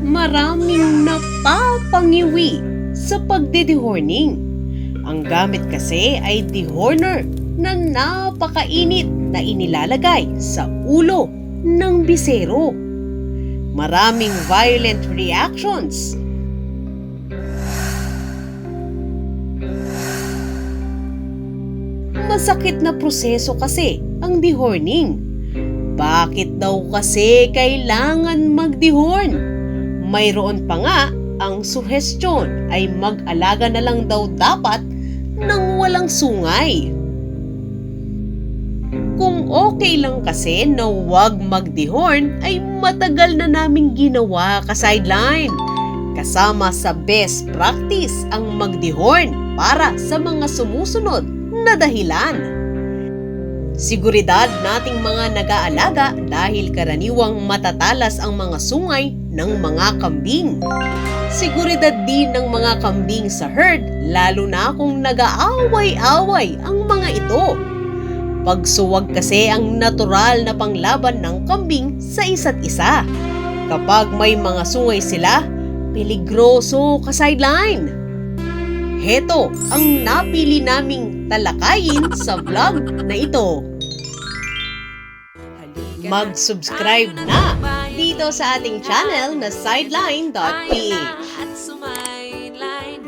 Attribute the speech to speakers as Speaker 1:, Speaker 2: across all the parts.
Speaker 1: Maraming napapangiwi sa pagdidihorning. Ang gamit kasi ay dehorner na napakainit na inilalagay sa ulo ng bisero. Maraming violent reactions. Masakit na proseso kasi ang dehorning. Bakit daw kasi kailangan magdehorn? Mayroon pa nga ang suhestyon ay mag-alaga na lang daw dapat ng walang sungay. Okay lang kasi na wag magdehorn ay matagal na naming ginawa ka sideline. Kasama sa best practice ang magdehorn para sa mga sumusunod na dahilan. Siguridad nating mga nag-aalaga dahil karaniwang matatalas ang mga sungay ng mga kambing. Siguridad din ng mga kambing sa herd lalo na kung nag-aaway-away ang mga ito. Pagsuwag kasi ang natural na panglaban ng kambing sa isa't isa. Kapag may mga sungay sila, peligroso ka sideline. Heto ang napili naming talakayin sa vlog na ito. Mag-subscribe na dito sa ating channel na sideline.ph.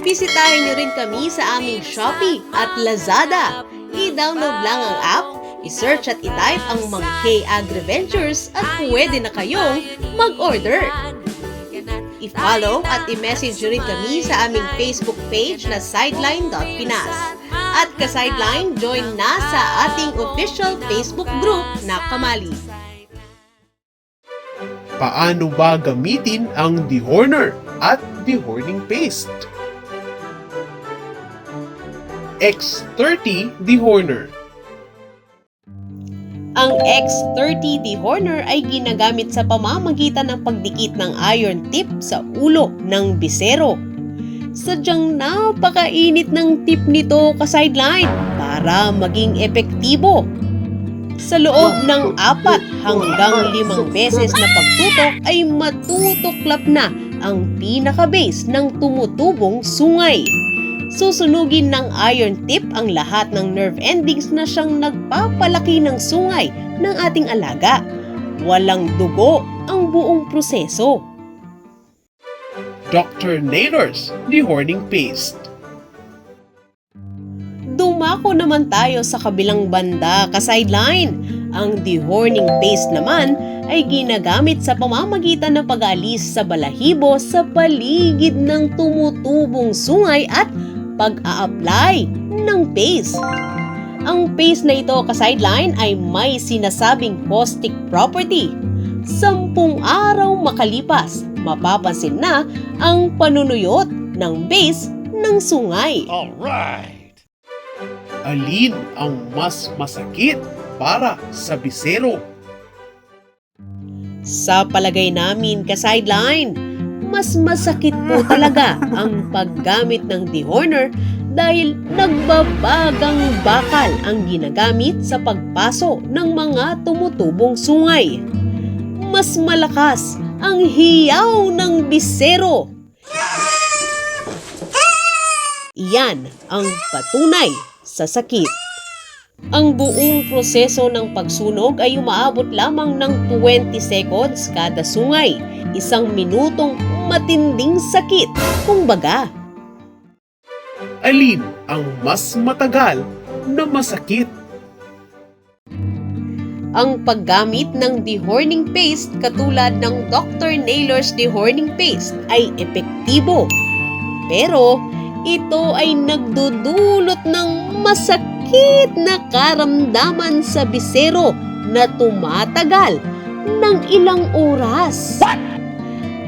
Speaker 1: Bisitahin niyo rin kami sa aming Shopee at Lazada. I-download lang ang app, i-search at i-type ang mga K-Agri-Ventures at pwede na kayong mag-order. I-follow at i-message rin kami sa aming Facebook page na sideline.pinas. At ka-sideline, join na sa ating official Facebook group na Kamali.
Speaker 2: Paano ba gamitin ang dehorner at dehorning paste? X30 dehorner.
Speaker 1: Ang X30 dehorner ay ginagamit sa pamamagitan ng pagdikit ng iron tip sa ulo ng bisero. Sadyang napakainit ng tip nito ka-sideline para maging epektibo. Sa loob ng apat hanggang limang beses na pagtutok ay matutuklap na ang pinaka-base ng tumutubong sungay. Susunugin ng iron tip ang lahat ng nerve endings na siyang nagpapalaki ng sungay ng ating alaga. Walang dugo ang buong proseso.
Speaker 2: Dr. Naylor's dehorning paste.
Speaker 1: Dumako naman tayo sa kabilang banda ka-sideline. Ang dehorning paste naman ay ginagamit sa pamamagitan ng pag-alis sa balahibo sa paligid ng tumutubong sungay at pag-a-apply ng paste. Ang paste na ito ka-sideline ay may sinasabing caustic property. Sampung araw makalipas, mapapansin na ang panunuyot ng base ng sungay.
Speaker 2: Alin ang mas masakit para sa bisero?
Speaker 1: Sa palagay namin ka-sideline, mas masakit po talaga ang paggamit ng dehorner dahil nagbabagang bakal ang ginagamit sa pagpaso ng mga tumutubong sungay. Mas malakas ang hiyaw ng bisero. Iyan ang patunay sa sakit. Ang buong proseso ng pagsunog ay umaabot lamang ng 20 seconds kada sungay. Isang minutong matinding sakit, kumbaga.
Speaker 2: Alin ang mas matagal na masakit?
Speaker 1: Ang paggamit ng dehorning paste katulad ng Dr. Naylor's dehorning paste ay epektibo. Pero ito ay nagdudulot ng masakit na karamdaman sa bisero na tumatagal ng ilang oras.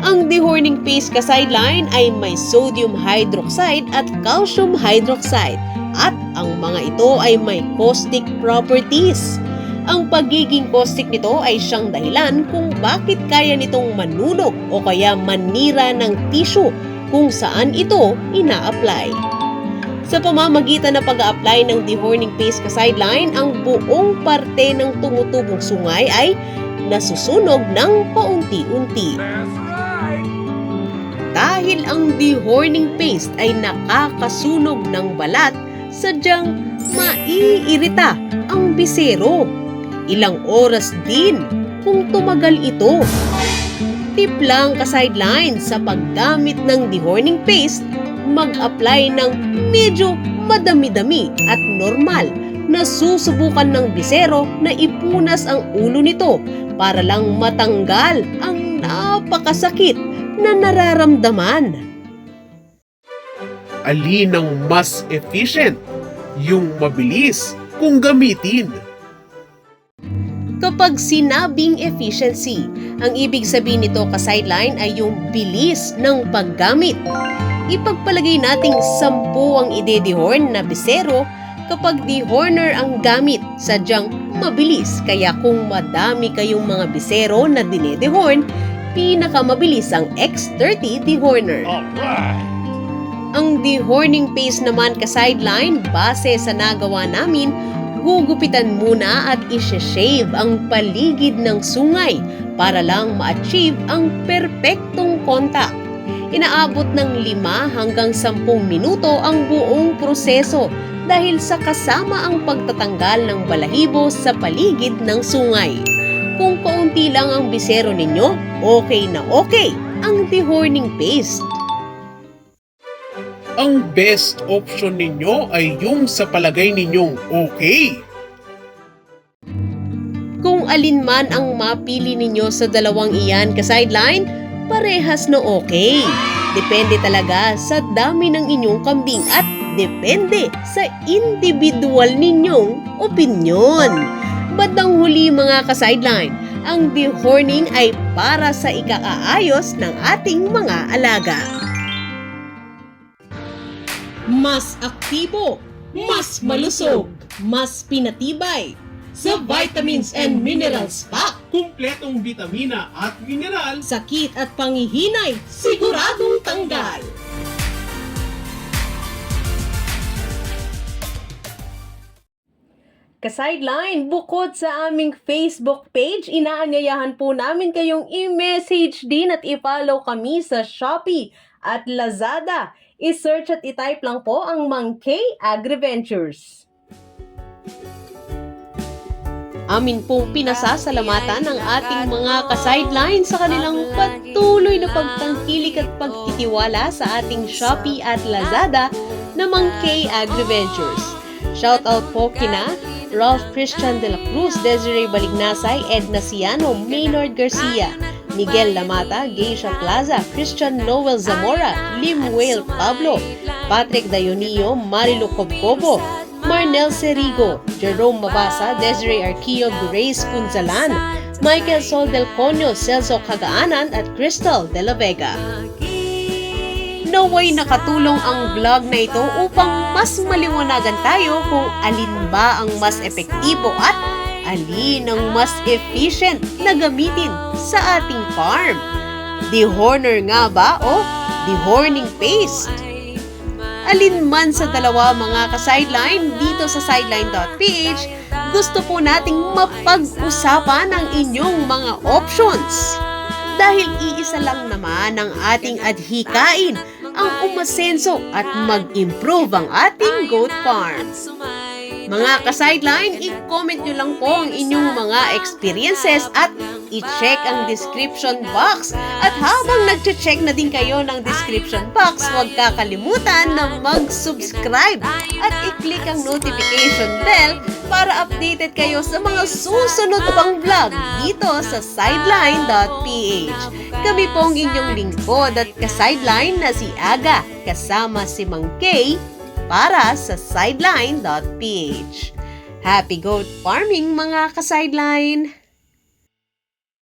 Speaker 1: Ang dehorning paste ka-sideline ay may sodium hydroxide at calcium hydroxide at ang mga ito ay may caustic properties. Ang pagiging caustic nito ay siyang dahilan kung bakit kaya nitong manunog o kaya manira ng tissue kung saan ito ina-apply. Sa pamamagitan ng pag-a-apply ng dehorning paste ka sideline, ang buong parte ng tumutubong sungay ay nasusunog ng paunti-unti. Dahil ang dehorning paste ay nakakasunog ng balat, sadyang maiirita ang bisero. Ilang oras din kung tumagal ito. Tip lang ka sideline sa paggamit ng dehorning paste, mag-apply ng medyo madami-dami at normal na susubukan ng bisero na ipunas ang ulo nito para lang matanggal ang napakasakit na nararamdaman.
Speaker 2: Alin ang mas efficient? Yung mabilis kung gamitin.
Speaker 1: Kapag sinabing efficiency, ang ibig sabihin nito ka sideline ay yung bilis ng paggamit. Ipagpalagay nating sampu ang ide-dehorn na bisero kapag dehorner ang gamit, sadyang mabilis. Kaya kung madami kayong mga bisero na dinedehorn, pinakamabilis ang X30 dehorner. Ang dehorning paste naman ka sideline, base sa nagawa namin, gugupitan muna at ishe-shave ang paligid ng sungay para lang ma-achieve ang perpektong contact. Inaabot ng 5 hanggang 10 minuto ang buong proseso dahil sa kasama ang pagtatanggal ng balahibo sa paligid ng sungay. Kung kaunti lang ang bisero ninyo, okay na okay ang dehorning paste.
Speaker 2: Ang best option ninyo ay yung sa palagay ninyong okay.
Speaker 1: Kung alin man ang mapili ninyo sa dalawang iyan ka-sideline, parehas na okay. Depende talaga sa dami ng inyong kambing at depende sa individual ninyong opinyon. Bandang huli mga ka-sideline, ang dehorning ay para sa ikakaayos ng ating mga alaga. Mas aktibo, mas malusog, mas pinatibay sa vitamins and minerals pack.
Speaker 2: Kumpletong vitamina at mineral
Speaker 1: Sakit at pangihinay, siguradong tanggal. Ka-sideline, bukod sa aming Facebook page, inaanyayahan po namin kayong i-message din at i-follow kami sa Shopee at Lazada. I-search at i-type lang po ang Mang K Agriventures. Amin pong pinasasalamatan ng ating mga ka-sideline sa kanilang patuloy na pagtangkilik at pagtitiwala sa ating Shopee at Lazada na Mang K Agriventures. Shout out po kina Ralph Christian de la Cruz, Desiree Balignasay, Edna Ciano, Maynard Garcia, Miguel Lamata, Geisha Plaza, Christian Noel Zamora, Lim Whale Pablo, Patrick Dayonio, Marilu Cobcobo, Marnel Serigo, Jerome Mabasa, Desiree Arquio, Grace Punzalan, Michael Sol del Conyo, Celso Cagaanan at Crystal de la Vega. Naway nakatulong ang vlog na ito upang mas maliwanagan tayo kung alin ba ang mas epektibo at alin ang mas efficient na gamitin sa ating farm. Dehorner nga ba o dehorning paste? Alin man sa dalawa mga ka-sideline dito sa sideline.ph, gusto po nating mapag-usapan ang inyong mga options. Dahil iisa lang naman ang ating adhikain ang umasenso at mag-improve ang ating goat farm. Mga ka-sideline, i-comment nyo lang po ang inyong mga experiences at i-check ang description box. At habang nag-check na din kayo ng description box, huwag kakalimutan na mag-subscribe at i-click ang notification bell para updated kayo sa mga susunod pang vlog dito sa sideline.ph. Kami pong inyong lingkod at ka-sideline na si Aga kasama si Mang Kay para sa sideline.ph. Happy goat farming mga ka-sideline!